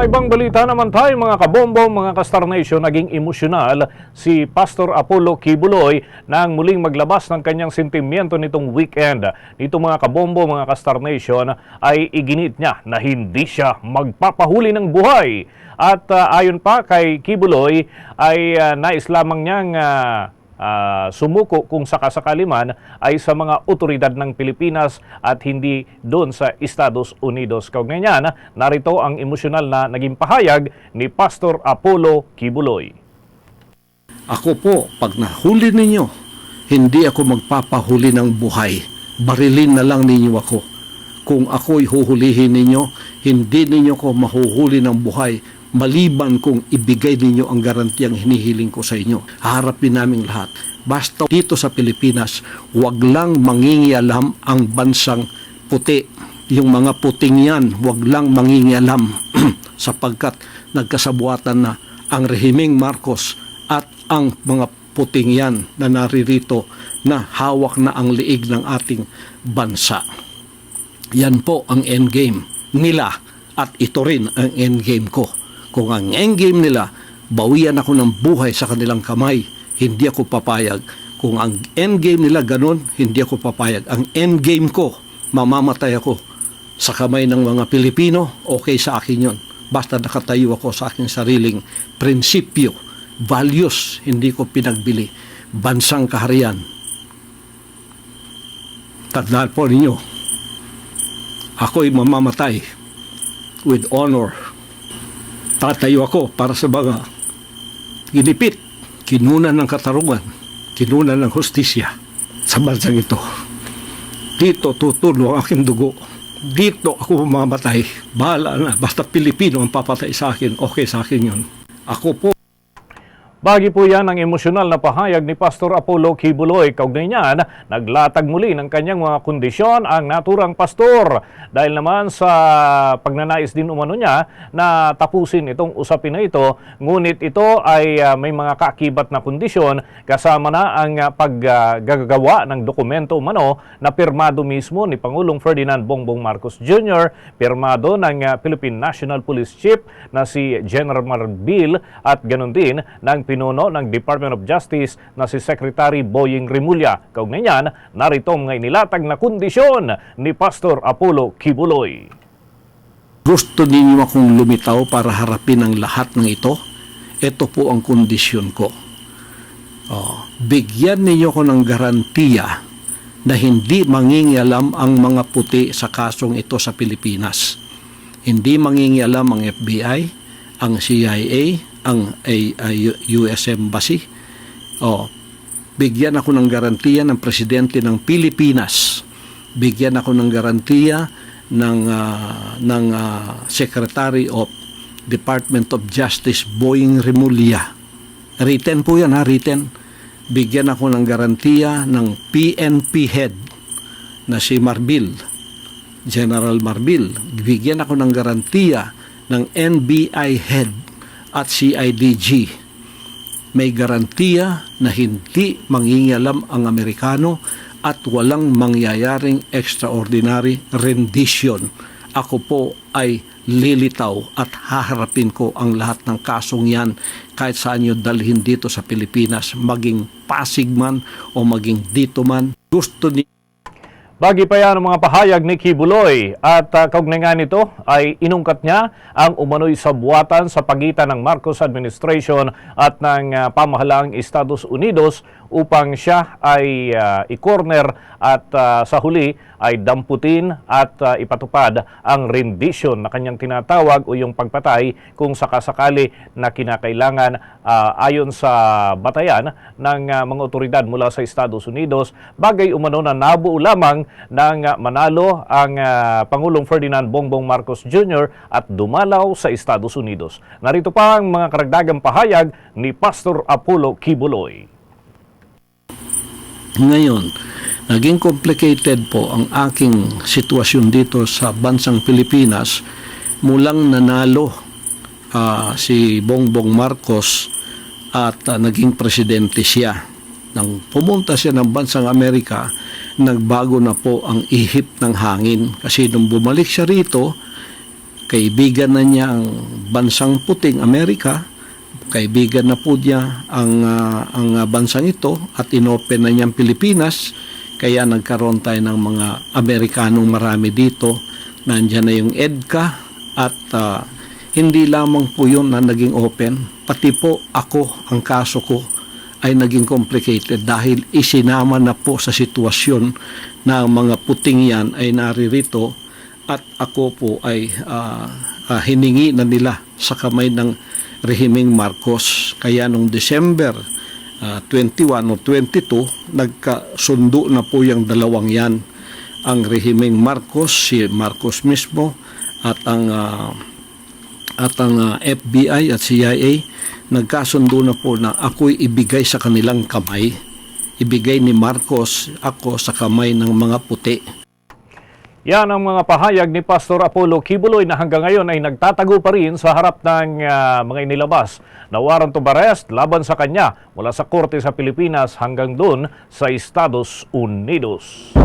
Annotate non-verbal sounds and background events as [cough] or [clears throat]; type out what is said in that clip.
Sa ibang balita naman tayo mga kabombo, mga kastar nation, naging emosyonal si Pastor Apollo Kibuloy nang muling maglabas ng kanyang sentimiento nitong weekend. Nito mga kabombo, mga kastar nation, ay iginit niya na hindi siya magpapahuli ng buhay. At ah, ayon pa kay Kibuloy ay ah, nais lamang niyang ah, ah, sumuko kung sakasakali man ay sa mga otoridad ng Pilipinas at hindi doon sa Estados Unidos. Kaugnay niyan, narito ang emosyonal na naging pahayag ni Pastor Apollo Kibuloy. Ako po, pag nahuli ninyo, hindi ako magpapahuli ng buhay. Barilin na lang ninyo ako. Kung ako'y huhulihin ninyo, hindi ninyo ko mahuhuli ng buhay maliban kung ibigay ninyo ang garantiyang hinihiling ko sa inyo. Harapin naming lahat. Basta dito sa Pilipinas, wag lang mangingialam ang bansang puti. Yung mga puting yan, wag lang mangingialam [clears throat] sapagkat nagkasabuatan na ang rehimeng Marcos at ang mga puting yan na naririto na hawak na ang liig ng ating bansa. Yan po ang endgame nila at ito rin ang endgame ko. Kung ang endgame nila, bawian ako ng buhay sa kanilang kamay, hindi ako papayag. Kung ang endgame nila ganun, hindi ako papayag. Ang endgame ko, mamamatay ako sa kamay ng mga Pilipino, okay sa akin yon. Basta nakatayo ako sa aking sariling prinsipyo, values, hindi ko pinagbili. Bansang kaharian. Tandaan po ninyo, ako'y mamamatay with honor. Tatayo ako para sa mga ginipit, kinunan ng katarungan, kinunan ng hustisya sa bansang ito. Dito tutulo ang aking dugo. Dito ako mamamatay. Bahala na. Basta Pilipino ang papatay sa akin. Okay sa akin yun. Ako po Bagi po yan ang emosyonal na pahayag ni Pastor Apollo Kibuloy. Kaugnay niyan, naglatag muli ng kanyang mga kondisyon ang naturang pastor. Dahil naman sa pagnanais din umano niya na tapusin itong usapin na ito, ngunit ito ay ah, may mga kaakibat na kondisyon kasama na ang ah, paggagawa ng dokumento umano na pirmado mismo ni Pangulong Ferdinand Bongbong Marcos Jr., pirmado ng ah, Philippine National Police Chief na si General Marbil at ganun din ng pinuno ng Department of Justice na si Secretary Boying Rimulya. Kaugnay niyan, narito ang inilatag na kondisyon ni Pastor Apollo Kibuloy. Gusto ninyo akong lumitaw para harapin ang lahat ng ito? Ito po ang kondisyon ko. Oh, bigyan ninyo ko ng garantiya na hindi mangingialam ang mga puti sa kasong ito sa Pilipinas. Hindi mangingialam ang FBI, ang CIA, ang ay- US Embassy. Oh, bigyan ako ng garantiya ng presidente ng Pilipinas. Bigyan ako ng garantiya ng ah, ng ah, Secretary of Department of Justice Boying Remulla. Written po yan ha, written. Bigyan ako ng garantiya ng PNP head na si Marbil, General Marbil. Bigyan ako ng garantiya ng NBI head at CIDG may garantiya na hindi mangingialam ang Amerikano at walang mangyayaring extraordinary rendition. Ako po ay lilitaw at haharapin ko ang lahat ng kasong yan kahit saan nyo dalhin dito sa Pilipinas, maging Pasig man o maging dito man. Gusto ni Bagi pa yan ang mga pahayag ni Kibuloy. At uh, kaugnay nga nito ay inungkat niya ang umano'y sabuatan sa pagitan ng Marcos administration at ng uh, pamahalaang Estados Unidos upang siya ay uh, i-corner at uh, sa huli ay damputin at uh, ipatupad ang rendition na kanyang tinatawag o yung pagpatay kung sakasakali na kinakailangan uh, ayon sa batayan ng uh, mga otoridad mula sa Estados Unidos bagay umano na nabuo lamang ng uh, manalo ang uh, Pangulong Ferdinand Bongbong Marcos Jr. at dumalaw sa Estados Unidos. Narito pa ang mga karagdagang pahayag ni Pastor Apollo Kibuloy. Ngayon, naging complicated po ang aking sitwasyon dito sa bansang Pilipinas mulang nanalo ah, si Bongbong Marcos at ah, naging presidente siya. Nang pumunta siya ng bansang Amerika, nagbago na po ang ihip ng hangin kasi nung bumalik siya rito, kaibigan na niya ang bansang puting Amerika, kaibigan na po niya ang, ah, ang ah, bansang ito at inopen na niya ang Pilipinas, kaya nagkaroon tayo ng mga Amerikanong marami dito. Nandiyan na yung EDCA at ah, hindi lamang po yun na naging open, pati po ako, ang kaso ko ay naging complicated dahil isinama na po sa sitwasyon na ang mga puting yan ay naririto at ako po ay ah, ah, hiningi na nila sa kamay ng rehimeng Marcos. Kaya nung December ah, 21 o 22, nagkasundo na po yung dalawang yan. Ang rehimeng Marcos, si Marcos mismo, at ang ah, at ang ah, FBI at CIA nagkasundo na po na ako'y ibigay sa kanilang kamay. Ibigay ni Marcos ako sa kamay ng mga puti. Yan ang mga pahayag ni Pastor Apollo Kibuloy na hanggang ngayon ay nagtatago pa rin sa harap ng ah, mga inilabas na warrant of arrest laban sa kanya mula sa korte sa Pilipinas hanggang doon sa Estados Unidos.